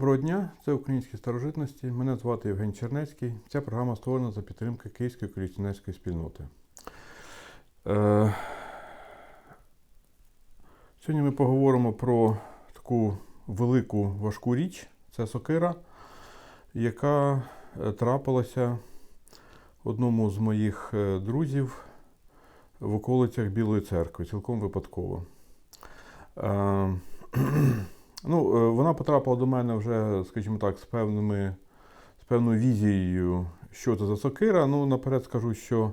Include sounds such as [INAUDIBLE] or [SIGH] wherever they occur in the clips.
Доброго дня, це українські старожитності. Мене звати Євген Чернецький. Ця програма створена за підтримки Київської колекціонерської спільноти. Е, Сьогодні ми поговоримо про таку велику важку річ це сокира, яка е, трапилася одному з моїх е, друзів в околицях Білої церкви, цілком випадково. Е, Ну, е, вона потрапила до мене вже, скажімо так, з певними, з певною візією, що це за сокира. Ну, наперед скажу, що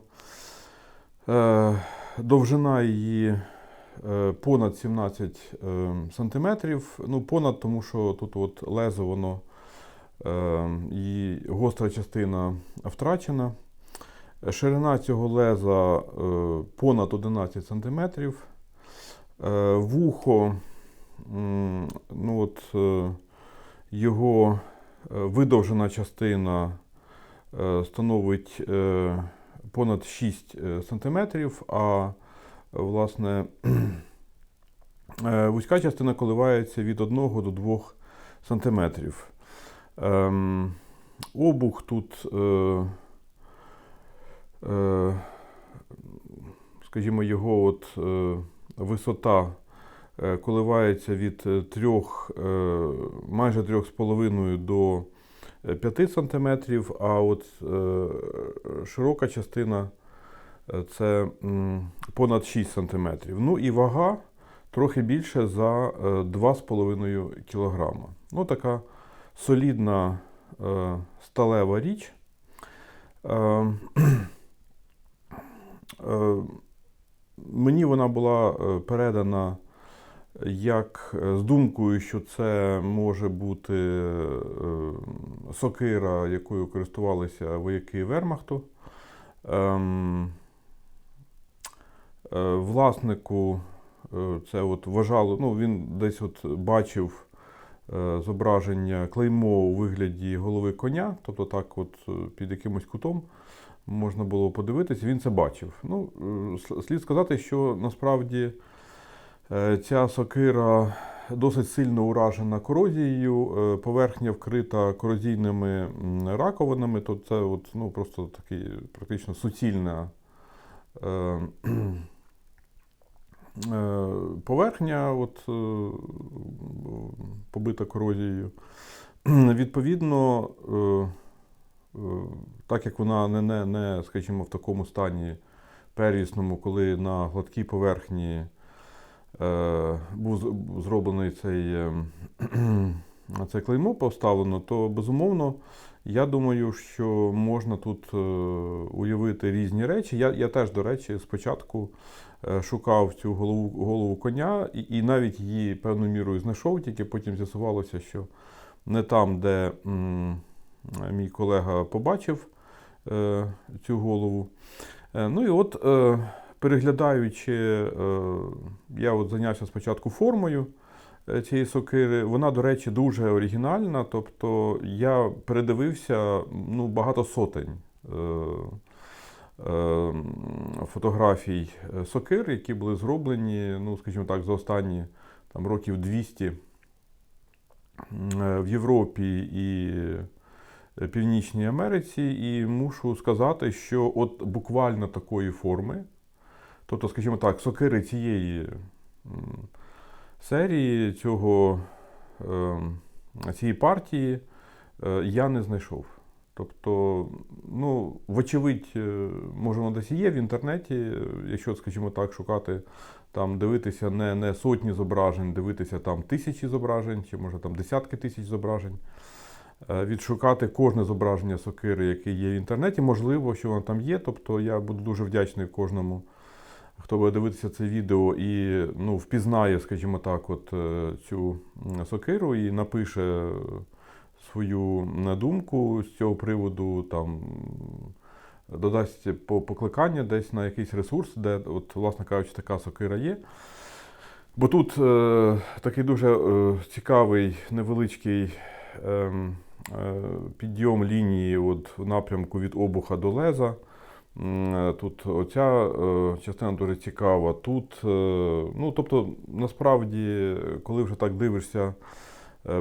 е, довжина її е, понад 17 е, сантиметрів. Ну, понад, тому що тут от лезо, воно, е, її гостра частина втрачена. Ширина цього леза е, понад 11 сантиметрів. Е, вухо. Ну от е, його е, видовжена частина е, становить понад 6 е, сантиметрів, а власне вузька частина коливається від 1 до 2 сантиметрів. Ем, Обух тут, скажімо, його от висота коливається від е, трьох, е, майже 3,5 до 5 сантиметрів, а от е, широка частина е, це понад 6 сантиметрів. Ну і вага трохи більше за е, 2,5 кілограма. Ну, така солідна е, сталева річ. Е, [CLEARS THROAT] е, Мені вона була е, передана як е, з думкою, що це може бути е, сокира, якою користувалися вояки Вермахту. Ем, е, Власнику це от вважало, ну він десь от бачив зображення клеймо у вигляді голови коня, тобто так, от під якимось кутом можна було подивитись, він це бачив. Ну, слід сказати, що насправді ця сокира досить сильно уражена корозією, е, поверхня вкрита корозійними раковинами, то це от, ну, просто такий практично суцільна е, [CLEARS THROAT] е, поверхня, от, е, побита корозією. [CLEARS THROAT] Відповідно, е, Е, так як вона не, не, не, скажімо, в такому стані первісному, коли на гладкій поверхні е, був зроблений цей, е, [CLEARS THROAT] це клеймо поставлено, то безумовно, я думаю, що можна тут е, уявити різні речі. Я, я теж, до речі, спочатку е, шукав цю голову, голову коня і, і навіть її певною мірою знайшов, тільки потім з'ясувалося, що не там, де. м, мій колега побачив е, цю голову. Е, ну і от, е, переглядаючи, е, я от зайнявся спочатку формою е, цієї сокири. Вона, до речі, дуже оригінальна. Тобто я передивився ну, багато сотень. Е, Фотографій сокир, які були зроблені, ну, скажімо так, за останні там, років 200 е, в Європі і Північній Америці, і мушу сказати, що от буквально такої форми, тобто, скажімо так, сокири цієї серії, цього, ем, цієї партії е, я не знайшов. Тобто, ну, вочевидь, е, може, воно десь є в інтернеті, е, якщо, скажімо так, шукати, там, дивитися не, не сотні зображень, дивитися там тисячі зображень, чи може там десятки тисяч зображень відшукати кожне зображення сокири, яке є в інтернеті. Можливо, що воно там є. Тобто я буду дуже вдячний кожному, хто буде дивитися це відео і ну, впізнає, скажімо так, от е, цю сокиру і напише свою думку з цього приводу, там додасть покликання десь на якийсь ресурс, де, от, власне кажучи, така сокира є. Бо тут е, такий дуже е, цікавий невеличкий ем, е, підйом лінії от, в напрямку від обуха до леза. Е, Тут оця е, частина дуже цікава. Тут, е, ну, тобто, насправді, коли вже так дивишся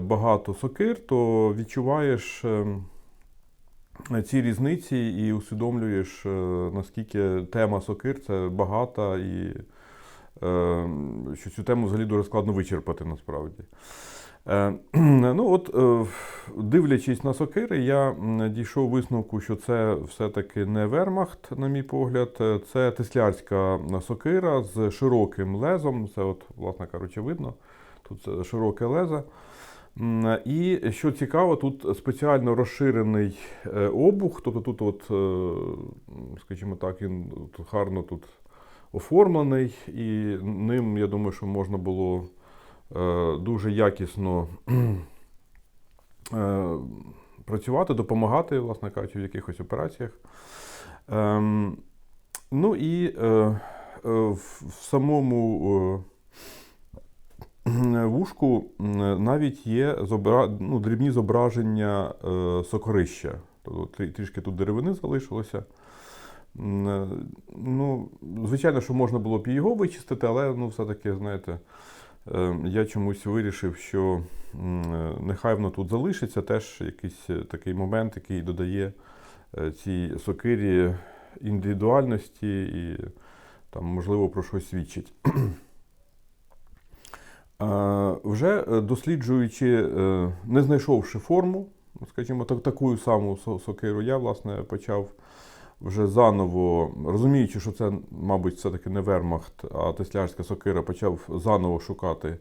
багато сокир, то відчуваєш ці різниці і усвідомлюєш, наскільки тема сокир це багата і що цю тему взагалі дуже складно вичерпати насправді. Е, [CLEARS THROAT] Ну, от, е, дивлячись на сокири, я дійшов висновку, що це все-таки не вермахт, на мій погляд, е, це теслярська сокира з широким лезом. Це, от, власне кажучи, видно. Тут це широке лезо. І що цікаво, тут спеціально розширений обух, тобто тут, от, скажімо так, він гарно тут оформлений, і ним, я думаю, що можна було дуже якісно е, працювати, допомагати, власне кажучи, в якихось операціях. Ем, Ну і е, е, в самому е, вушку навіть є ну, дрібні зображення е, сокорища. Тобто трішки тут деревини залишилося. Е, Ну, звичайно, що можна було б і його вичистити, але ну, все-таки, знаєте, е, я чомусь вирішив, що е, нехай воно тут залишиться, теж якийсь е, такий момент, який додає е, цій сокирі індивідуальності і там, можливо, про щось свідчить. [CLEARS THROAT] Вже досліджуючи, не знайшовши форму, скажімо, так, таку саму сокиру, я власне почав вже заново, розуміючи, що це, мабуть, все-таки не вермахт, а теслярська сокира, почав заново шукати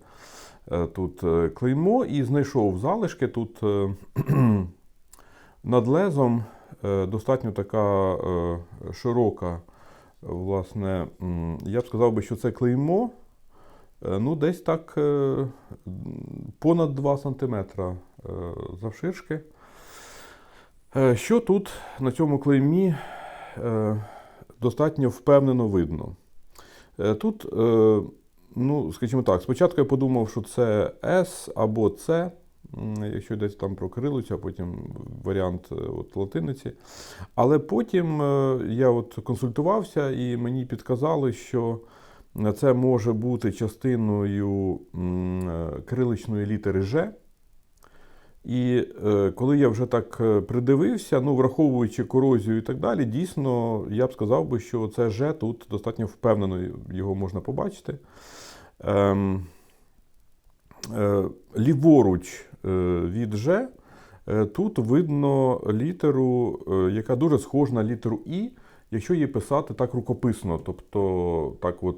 е, тут е, клеймо і знайшов залишки. Тут е, [CLEARS THROAT] над лезом достатньо така широка, власне, я б сказав би, що це клеймо. Ну, десь так понад 2 см завширшки. Що тут на цьому клеймі достатньо впевнено видно? Е, Тут, е, ну, скажімо так, спочатку я подумав, що це S або м, якщо десь там про кирилицю, а потім варіант е, от, латиниці. Але потім е, я от консультувався і мені підказали, що це може бути частиною е, кириличної літери Ж. І е, коли я вже так е, придивився, ну, враховуючи корозію і так далі, дійсно, я б сказав би, що це Ж тут достатньо впевнено, його можна побачити. Ем, е, ліворуч е, від Ж тут видно літеру, яка дуже схожа на літеру І, якщо її писати так рукописно, тобто так от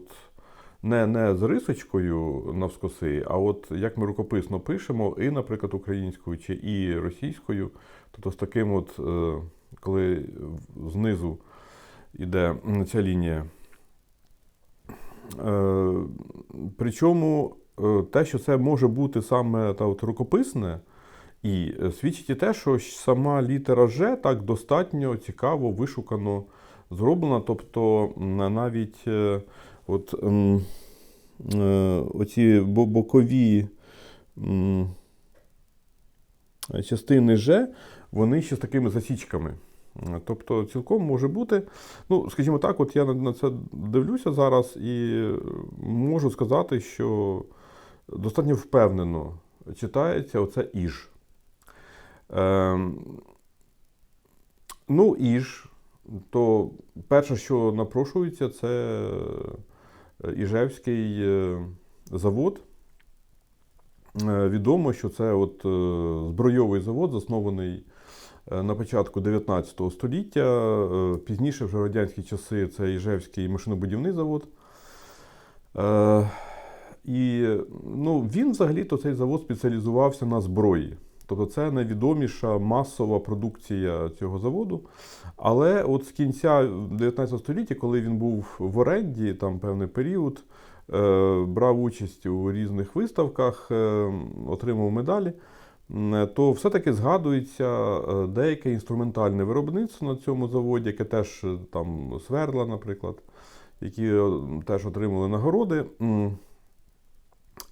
не, не з рисочкою навскоси, а от як ми рукописно пишемо, і, наприклад, українською чи і російською, тобто з таким от, е, коли знизу йде ця лінія. Е, Причому е, те, що це може бути саме та от рукописне, і свідчить і те, що сама літера Ж так достатньо цікаво, вишукано зроблена. Тобто навіть от, м, е, оці бо- бокові м, частини Ж, вони ще з такими засічками. Е, Тобто цілком може бути. Ну, скажімо так, от я на- це дивлюся зараз і е, можу сказати, що достатньо впевнено читається оце іж. Ем, ну, іж, то перше, що напрошується, це е, Іжевський е, завод. Е, Відомо, що це от е, збройовий завод, заснований е, на початку 19 століття. Е, Пізніше, вже в радянські часи, це Іжевський машинобудівний завод. Е, І ну, він взагалі-то цей завод спеціалізувався на зброї. Тобто це найвідоміша масова продукція цього заводу. Але от з кінця 19 століття, коли він був в оренді, там певний період, е, брав участь у різних виставках, е, отримав медалі, то все-таки згадується е, деяке інструментальне виробництво на цьому заводі, яке теж там сверла, наприклад, які теж отримали нагороди.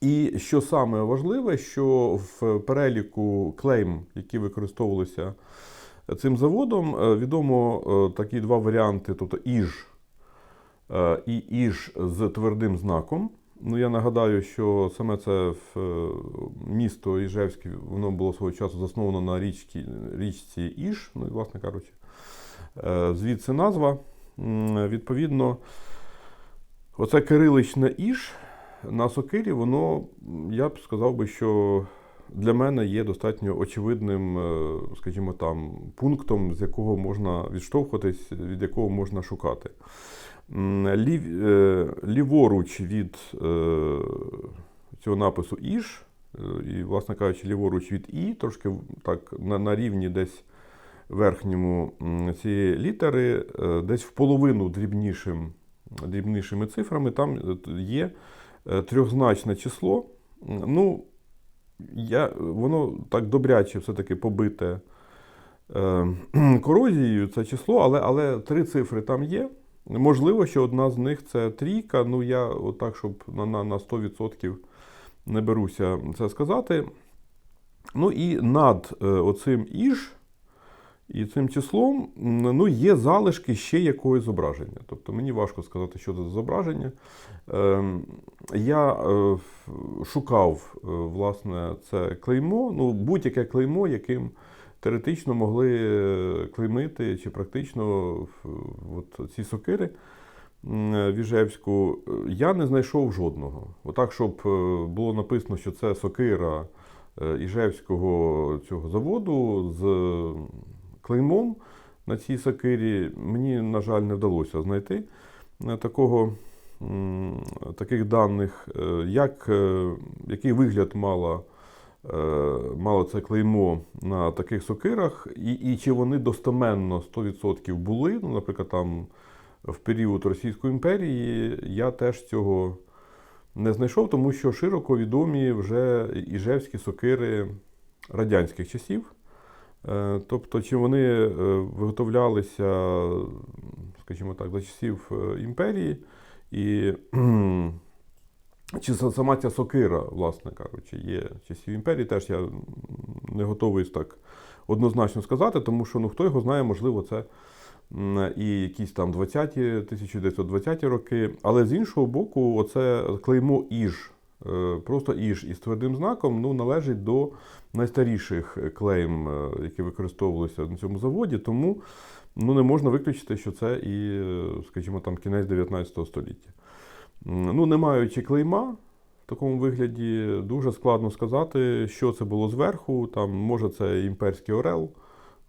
І що саме важливе, що в переліку клейм, які використовувалися цим заводом, е, відомо е, такі два варіанти: тобто іж е, і іж з твердим знаком. Ну, я нагадаю, що саме це місто Іжевське, воно було свого часу засновано на річці, річці Іж, ну, і, власне кажучи. Звідси назва. Відповідно, оце кириличне Іж на Сокирі, воно, я б сказав би, що для мене є достатньо очевидним, е, скажімо там, пунктом, з якого можна відштовхуватись, від якого можна шукати. Лів, е, ліворуч від е, цього напису е, і, власне кажучи, ліворуч від І, трошки так на, на рівні десь верхньому цієї літери, десь в половину дрібнішим, дрібнішими цифрами, там є трьохзначне число. Ну, я, воно так добряче все-таки побите е, [CLEARS THROAT] корозією, це число, але, але три цифри там є. Можливо, що одна з них це трійка. Ну, я отак, щоб на, на, на 100% не беруся це сказати. Ну і над е, оцим іж і цим числом ну, є залишки ще якогось зображення. Тобто мені важко сказати, що це за зображення. Ем, Я е, шукав е, власне це клеймо, ну, будь-яке клеймо, яким теоретично могли е, клеймити чи практично от ці сокири м, в Іжевську. Е, Я не знайшов жодного. Отак, щоб було написано, що це сокира Іжевського цього заводу з клеймом на цій сокирі, мені, на жаль, не вдалося знайти е, такого, таких даних, Е, як, е, який вигляд мала, мало це клеймо на таких сокирах, і, і чи вони достеменно 100% були. Ну, наприклад, там в період Російської імперії я теж цього не знайшов, тому що широко відомі вже іжевські сокири радянських часів. Е, Тобто, чи вони е, виготовлялися, скажімо так, за часів е, імперії, і чи са- сама ця сокира, власне кажучи, є часів імперії, теж я не готовий так однозначно сказати, тому що ну, хто його знає, можливо, це і якісь там 20-ті, 1920-ті роки. Але з іншого боку, оце клеймо Іж, просто Іж із твердим знаком, ну, належить до найстаріших клейм, е, які використовувалися на цьому заводі, тому ну, не можна виключити, що це і, е, скажімо, там кінець 19 століття. Ну, не маючи клейма в такому вигляді, дуже складно сказати, що це було зверху. Там, може, це імперський орел,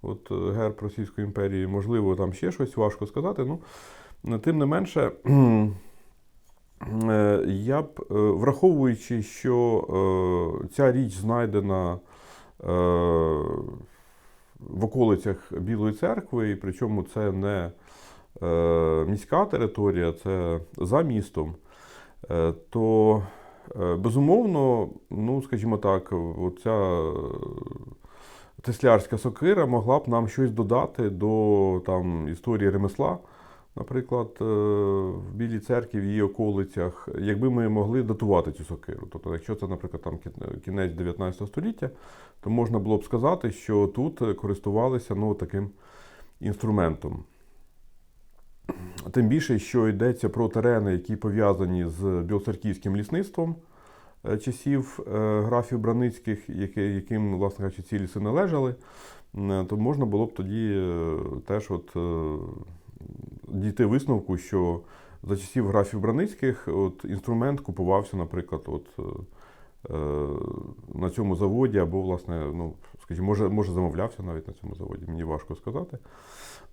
от е, герб Російської імперії, можливо, там ще щось важко сказати. Ну, е, тим не менше, е, [CLEARS THROAT] я б, е, враховуючи, що е, ця річ знайдена е, в околицях Білої церкви, і причому це не е, міська територія, це за містом, е, то е, безумовно, ну, скажімо так, оця е, теслярська сокира могла б нам щось додати до там, історії ремесла. Наприклад, е, в Білій церкві в її околицях, якби ми могли датувати цю сокиру. Тобто, якщо це, наприклад, там кінець 19 століття, то можна було б сказати, що тут користувалися ну, таким інструментом. Тим більше, що йдеться про терени, які пов'язані з білоцерківським лісництвом е, часів е, графів Браницьких, яким, власне кажучи, ці ліси належали, то можна було б тоді теж от, дійти висновку, що за часів графів Браницьких от, інструмент купувався, наприклад, от, е, е, на цьому заводі, або, власне, ну, скажімо, може, може замовлявся навіть на цьому заводі, мені важко сказати.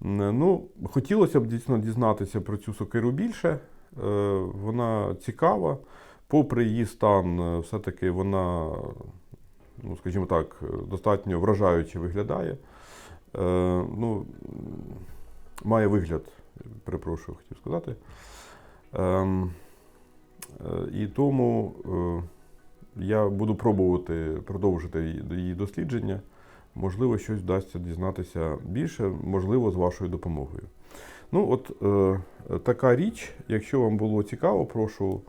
Ну, хотілося б дійсно дізнатися про цю сокиру більше. Е, Вона цікава. Попри її стан, все-таки вона, ну, скажімо так, достатньо вражаюче виглядає. Ну, має вигляд, перепрошую, хотів сказати. Ем, е, І тому е, я буду пробувати продовжити її- дослідження. Можливо, щось вдасться дізнатися більше, можливо, з вашою допомогою. Ну, от е, така річ. Якщо вам було цікаво, прошу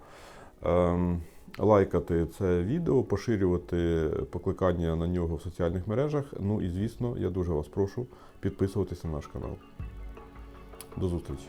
ем, лайкати це відео, поширювати покликання на нього в соціальних мережах. Ну і звісно, я дуже вас прошу підписуватися на наш канал. До зустрічі!